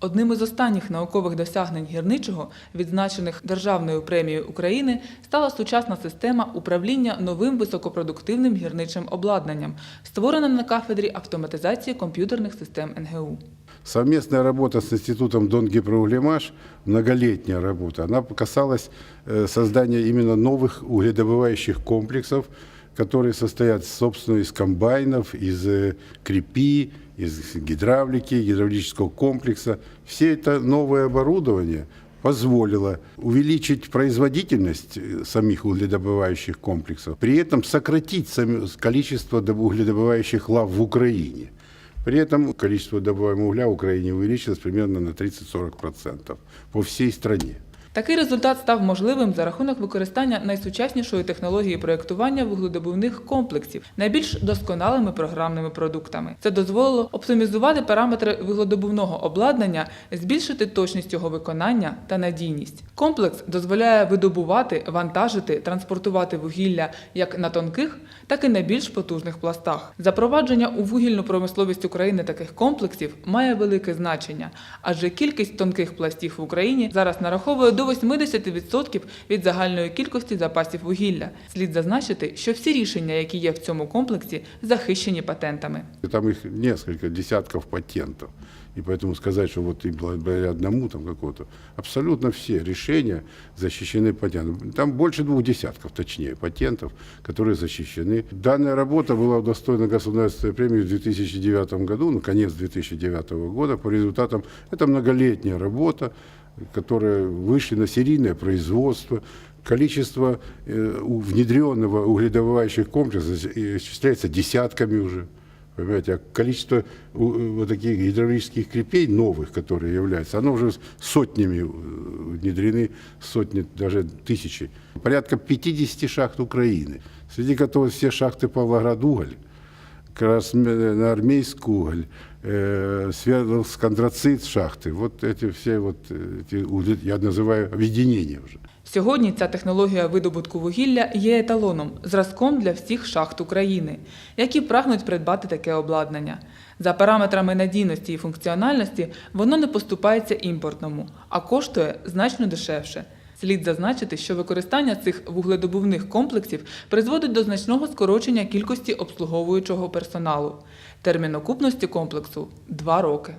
Одним із останніх наукових досягнень гірничого, відзначених Державною премією України, стала сучасна система управління новим високопродуктивним гірничим обладнанням, створена на кафедрі автоматизації комп'ютерних систем НГУ. Совместная работа с Институтом Донгипроуглемаш, многолетняя работа, она касалась э, создания именно новых угледобывающих комплексов, которые состоят, собственно, из комбайнов, из э, крепи, из гидравлики, гидравлического комплекса. Все это новое оборудование позволило увеличить производительность э, самих угледобывающих комплексов, при этом сократить количество доб- угледобывающих лав в Украине. При этом количество добываемого угля в Украине увеличилось примерно на 30-40% по всей стране. Такий результат став можливим за рахунок використання найсучаснішої технології проєктування вугледобувних комплексів найбільш досконалими програмними продуктами. Це дозволило оптимізувати параметри вугледобувного обладнання, збільшити точність його виконання та надійність. Комплекс дозволяє видобувати, вантажити, транспортувати вугілля як на тонких, так і на більш потужних пластах. Запровадження у вугільну промисловість України таких комплексів має велике значення, адже кількість тонких пластів в Україні зараз нараховує до 80% від загальної кількості запасів вугілля. Слід зазначити, що всі рішення, які є в цьому комплексі, захищені патентами. И Там их несколько десятков патентов. И поэтому сказать, что вот и благодаря одному там какому-то, абсолютно все решения защищены патентом. Там больше двух десятков, точнее, патентов, которые защищены. Данная работа была удостоена государственной премии в 2009 году, ну, конец 2009 года, по результатам, это многолетняя работа, которые вышли на серийное производство, количество э, у- внедренного угледобывающих комплексов исчисляется десятками уже. Понимаете, а количество у- э, вот таких гидравлических крепей новых, которые являются, оно уже с сотнями э, внедрены, сотни, даже тысячи. Порядка 50 шахт Украины, среди которых все шахты Павлоград уголь, Красноармейск уголь, э, Свердловск антрацит шахты. Вот эти все вот э, эти, угле- я называю объединения уже. Сьогодні ця технологія видобутку вугілля є еталоном, зразком для всіх шахт України, які прагнуть придбати таке обладнання. За параметрами надійності і функціональності воно не поступається імпортному, а коштує значно дешевше. Слід зазначити, що використання цих вугледобувних комплексів призводить до значного скорочення кількості обслуговуючого персоналу. Термін окупності комплексу два роки.